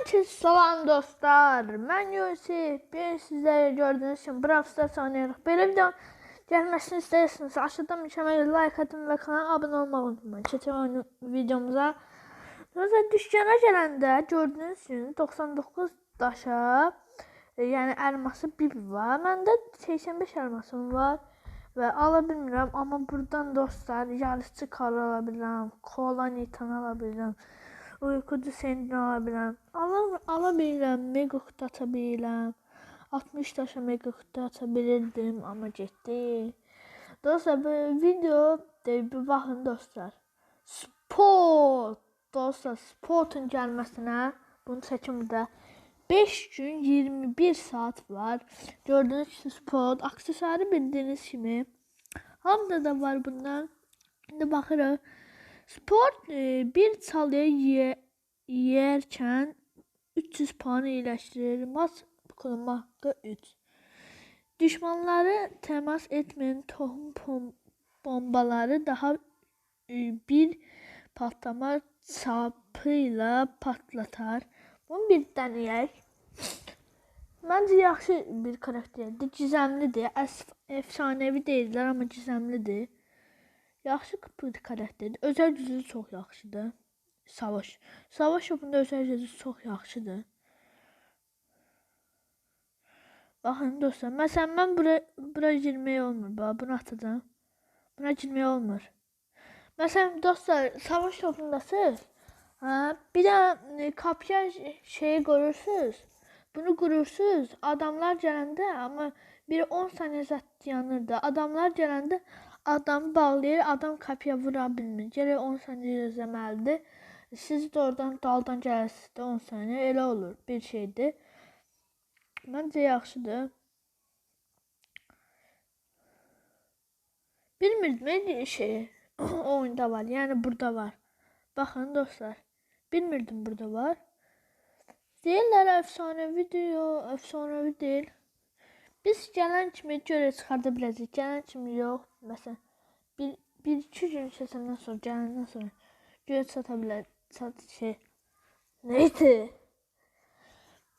Herkese salam dostlar. Mən Yusif. Bir sizlərə gördüyünüz kimi Brawl Stars oynayırıq. Belə video gəlməsini istəyirsiniz. Aşağıdan mükəmməl like atın və kanala abunə olmağı unutmayın. Keçək oyun videomuza. Sonra düşkənə gələndə gördüyünüz kimi 99 daşa e, yəni elması bir var. Məndə 85 elmasım var və ala bilmirəm, amma burdan dostlar yarışçı kar ala bilirəm, kola nitan ala bilirəm. Uykucu sendini ala bilirəm. Ala, ala bilirəm, kutu ata bilirəm. 60 daşa kutu ata bilirdim, amma getdi. Dostlar, bu video de bir baxın dostlar. Sport. Dostlar, sportun gəlməsinə bunu çəkim burada 5 gün 21 saat var. Gördüğünüz gibi spot, aksesuarı bildiğiniz kimi. Hamda da var bundan. Şimdi baxırıq. Sport e, bir çalıya ye, yerkən 300 puan iyiləşdirir. Maç qurma haqqı 3. Düşmanları təmas etməyən tohum bombaları daha e, bir patlama çapıyla patlatar. Bunu bir deneyək. Məncə yaxşı bir karakterdir. Gizemlidir. Əs efsanevi deyirlər, amma gizemlidir. Yaxşı bir karakterdir. Özel gücü çox yaxşıdır. Savaş. Savaş şopunda özel gücü çox yaxşıdır. Baxın dostlar, məsələn mən bura bura girmək olmur. Bax, bunu atacağam. Buna girmək olmur. Məsələn dostlar, savaş topundasınız. Ha, bir də e, kapya şeyi qurursunuz. Bunu qurursunuz. Adamlar gələndə amma biri 10 saniyə zət yanırdı. Adamlar gələndə adamı bağlayır, adam kapıya vura bilmir. Gərək 10 saniyə gözləməlidir. Siz də oradan daldan gələsiniz də 10 saniyə elə olur. Bir şeydir. Məncə yaxşıdır. Bilmirdim ne şey o oyunda var. Yani burada var. Bakın dostlar. Bilmirdim burada var. Deyirlər efsanevi diyor, efsanevi deyil. Biz gələn kimi görə çıxarda biləcəyik. Gələn kimi yox. Məsələn, bir, bir iki gün keçəndən sonra, gələndən sonra görə çata bilər. Çat şey. Neydi?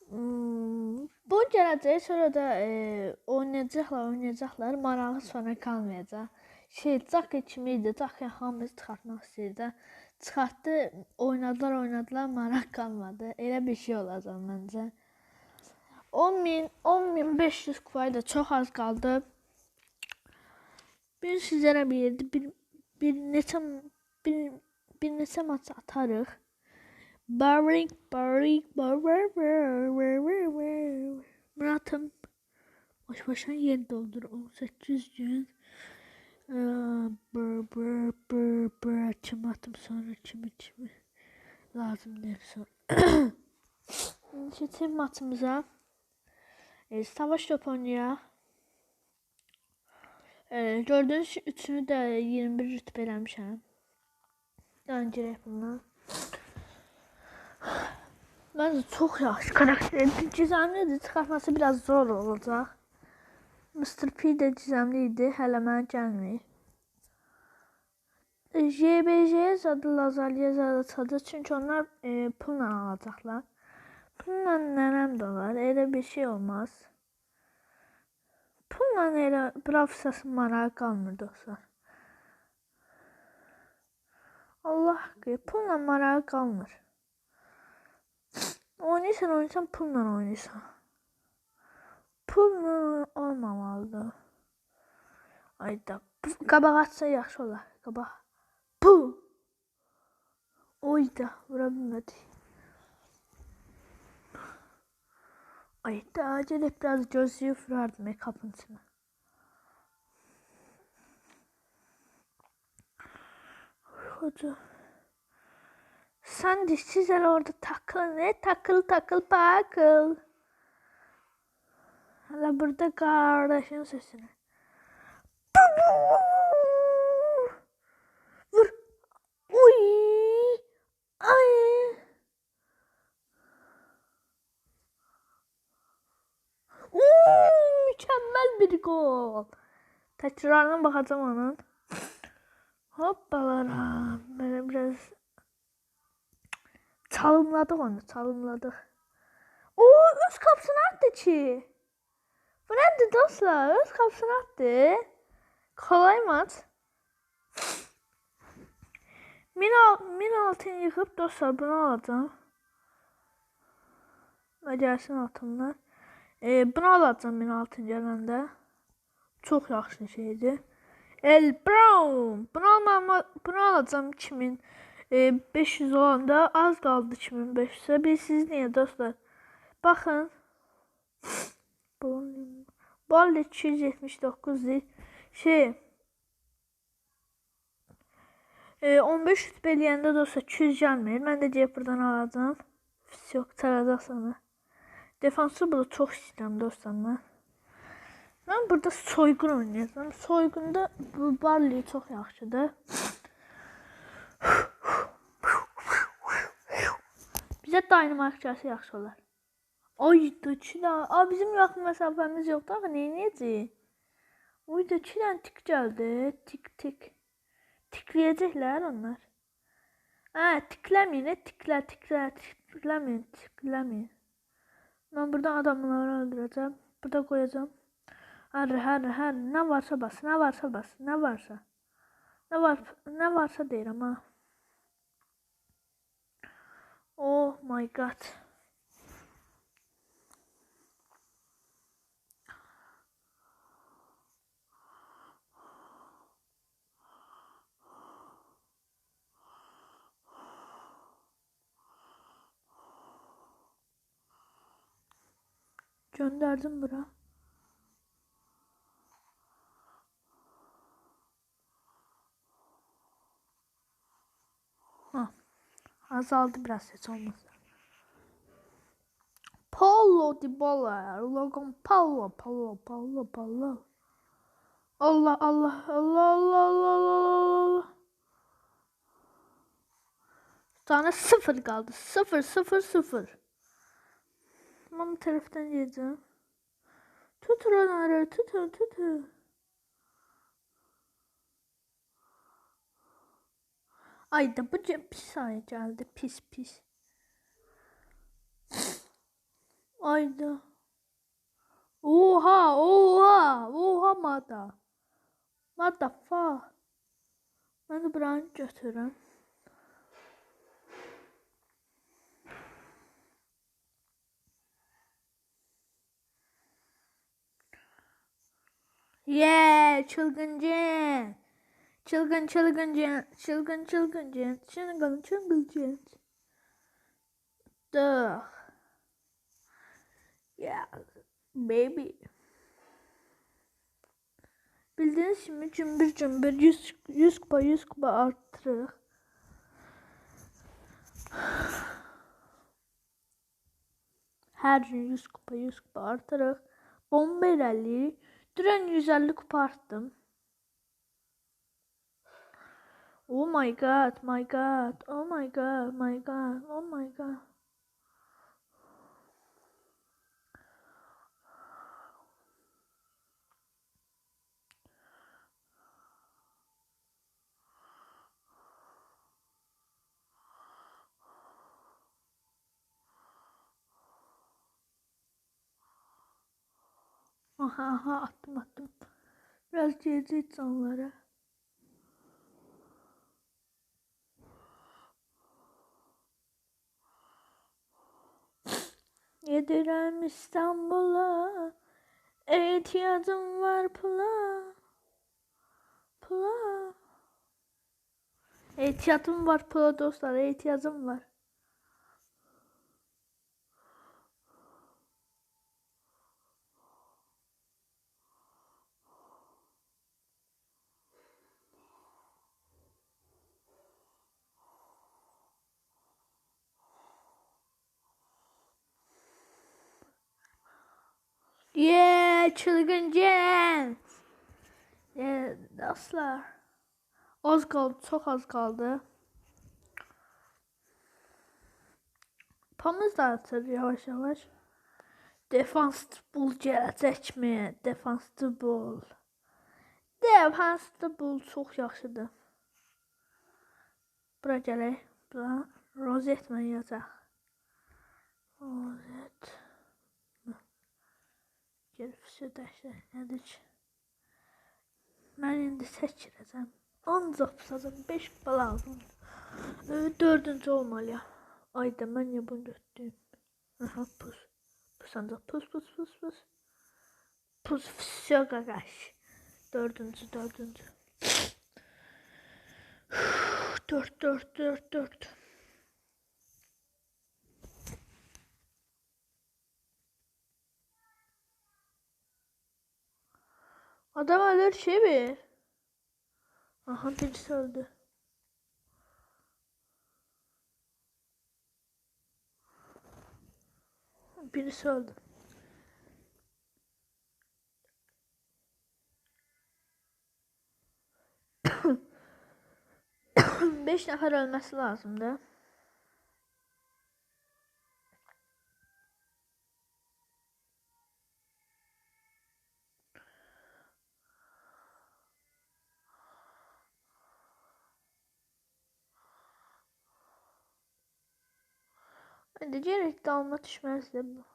Hmm, bu gələcək sonra da e, oynayacaqlar, oynayacaqlar. Marağı sonra qalmayacaq. Şey, Caka kimi idi. Caka hamımız çıxartmaq istəyirdi. Çıxartdı, oynadılar, oynadılar, maraq qalmadı. Elə bir şey olacaq məncə. 10.000, 10.500 kupaya da çox az qaldı. Bir sizlərə bir yerdə bir, bir neçə bir, bir neçə maç atarıq. Barik, barik, Murat'ım boş boşuna yer doldur. 18 gün. Bır bır bır bır açım attım sonra çimi çimi. Lazım sonra. Geçelim maçımıza. E, savaş topu oynayaq. E, gördüğünüz üçünü də 21 rütbə eləmişəm. Yəni girək bundan. Məncə çox yaxşı karakterdir. Gizemlidir. Çıxartması biraz zor olacaq. Mr. P də gizemli idi. Hələ mənə gəlməyib. JBJ zadı Lazalya zadı çadı çünki onlar e, pulla alacaqlar. Pulla nənəm də var. Elə bir şey olmaz. Pulla elə brafsası marağı qalmır dostlar. Allah haqqı, pulla marağı qalmır. Oynayırsan, oynayırsan, pulla oynayırsan. Pulla olmamalıdır. Ayda, qabaq atsa yaxşı olar. Qabaq. Bu. Oyda, vura bilmədik. Ayda, acele biraz gözlüğü vurardım make-up'ın içine. Hoca. Sen dişsiz el orada takıl ne? Takıl takıl pakıl. Hala burada kardeşin sesini. Vur. Uy. Ay. Uuu, mükemmel bir gol. Tekrarına bakacağım onun. Hoppalara. Böyle biraz çalımladık onu, çalımladık. öz qapısını attı ki. Bu nədir dostlar? Öz qapısını attı. Kolay maç. Min, al, min altın yıkıp dostlar bunu alacağım. Və gəlsin altınlar. E, bunu alacağım min altın gələndə. Çox yaxşı şeydir. El Brown. Bunu almam, bunu alacağım 2000 e, 500 olanda az qaldı 2500'e. Bir siz niyə dostlar? Baxın. Ball 279 değil. Şey e, 15 rütbə eləyəndə dostlar 200 gəlmir. Mən də deyib buradan alacağım. Yok çalacaq sana. Defansı burada çox istəyirəm dostlar mən. Mən burada soygun oynayacağam. Soygunda bu Barley çox yaxşıdır. Bizə gəlsə yaxşı olar. Ay döçülə. A bizim yaxın məsafəmiz yoxdur axı nə edəcəyik? Oy döçülə tik gəldi. Tik tik. Tikləyəcəklər onlar. Hə, tikləməyin, tiklə, tiklə, tikləməyin, tikləməyin. Mən burada adamları öldürəcəm. Burada qoyacağım. Hər, hər, hər, nə varsa bas, nə varsa bas, nə varsa. Nə var, nə varsa deyirəm ha. Oh my god. Gönderdim bura. Ha. Azaldı biraz hiç olmazsa. Paulo Dybala, Logan Paulo, Paulo, Paulo, Paulo. Allah Allah Allah Allah Allah Allah Allah. Tane sıfır kaldı. Sıfır sıfır sıfır. Bu taraftan yiyeceğim. Tutun onları tutun tutun. Ay da bu pis ay geldi pis pis. Ayda. Oha oha oha mada. The fuck? Ben de buranı götürürüm. Yeah, çılgın cin. Çılgın çılgın cin. Çılgın çılgın cin. Çılgın çılgın cin. Duh. Yeah, baby. Bildiğiniz şimdi cümbür cümbür 100, 100 kupa 100 kupa arttırır. Her gün 100 kupa 100 kupa arttırır. Bomba ilerliyor. Duran 150 kupa arttım. Oh my god, my god, oh my god, my god, oh my god. Aha aha attım attım. Biraz cezit onlara. Yedirem İstanbul'a ihtiyacım var pula pula İhtiyacım var pula dostlar ihtiyacım var Yeah, çılgın Jens. Yeah, dostlar. Az kaldı, çok az kaldı. Pamız da atır yavaş yavaş. Gələcəkmi? Defanslı bul. Defanslı bul çox yaxşıdır. Bura gələk. Bura rozet mən yazacaq. Rozet. Gelip sürdəkdə nədir ki? Mən indi çəkirəcəm. Ancaq pusacam 5 bal aldım. Ee, dördüncü olmalı. Ayda mən niyə bunu götürdüm? Aha pus. Pus ancaq pus pus pus pus. Pus все qaqaş. Dördüncü dördüncü. Dört dört dört dört. Adam ölür şey mi? Aha birisi öldü. Birisi öldü. Beş nefer ölmesi lazımdı. Hadi gerek dalma düşmezdi bu.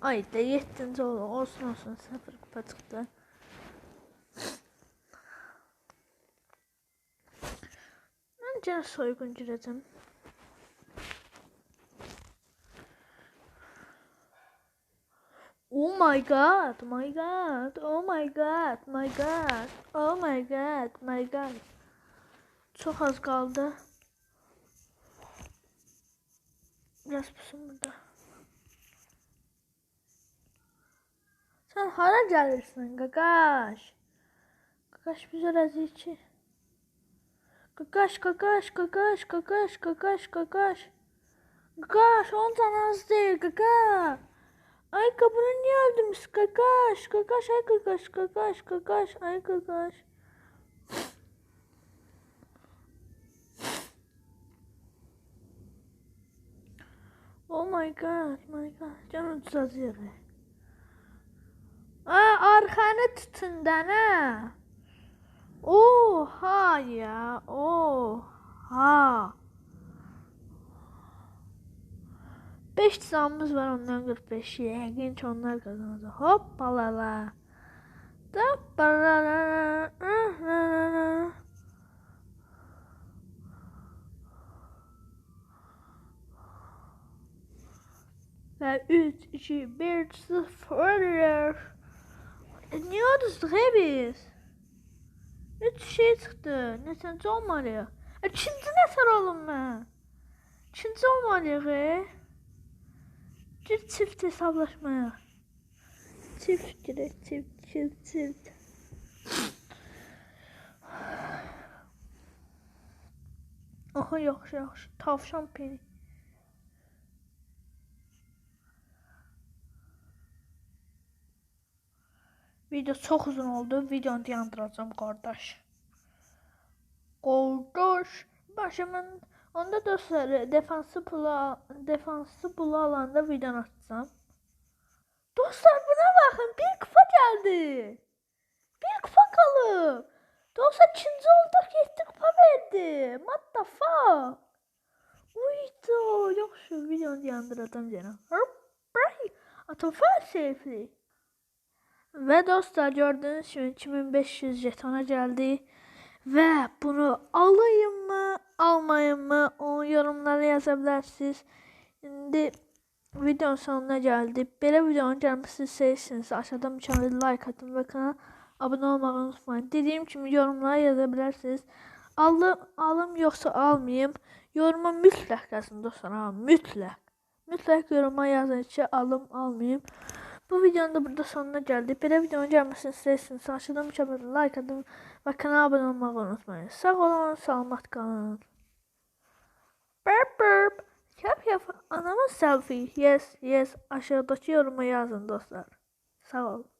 Ay da yettinci olur. Olsun olsun sıfır kupa çıktı. Bence soygun gireceğim. Oh my god, my god, oh my god, my god, oh my god, my god. Çok az kaldı. Biraz burada. Sen hara gelirsin kakaş? Kakaş bize razı Kakaş kakaş kakaş kakaş kakaş kakaş. Kakaş ondan az değil kaka. Ay kapını niye öldürmüş kakaş kakaş ay kakaş kakaş kakaş ay kakaş. Oh my god, my god. Canım tutacak. Aa, arkanı tutun dana. Oha ya. Oha. 5 tuzağımız var ondan 45. Yəqin ki onlar qazanacaq. Hoppalala. Hoppalala. Ve 3, 2, 1, 0. Niye odasıq biz? 3 şey çıxdı. Neçənci olmalıyıq? İkinci nəfər olum mən. İkinci olmalıyıq. E? Bir çift hesablaşmaya. Çift direk çift çift çift. Aha yaxşı yaxşı. Tavşan peni. Video çok uzun oldu. Videonu dayandıracağım kardeş. Kardeş. Başımın onda dostları defansı pula defansı pula alanda video atacağım. Dostlar buna bakın. Bir kupa geldi. Bir kupa kalıp. Dostlar ikinci olduk. Yetti kupa verdi. What the fuck? Uydu. Yok şu videonu dayandıracağım canım. Hop. Atın safely. Və dostlar gördüyünüz kimi 2500 jetona gəldi. Və bunu alayım mı, almayım mı? Onu yorumlara yaza bilərsiniz. İndi videonun sonuna gəldi. Belə videonun gəlməsini istəyirsiniz. Aşağıda mükəmməl like atın və kanala abunə olmağı unutmayın. Dediyim kimi yorumlara yaza bilərsiniz. Alım, alım yoxsa almayım. Yoruma mütləq yazın dostlar, ha, mütləq. Mütləq yoruma yazın ki, alım, almayım. Bu videonun da burada sonuna geldik. Belə videonun gelmesini isterseniz aşağıdan mükemmel like atın ve kanala abone olmayı unutmayın. Sağ olun, selamat kalın. Burp burp. Yap yap anamın selfie. Yes yes aşağıdaki yoruma yazın dostlar. Sağ olun.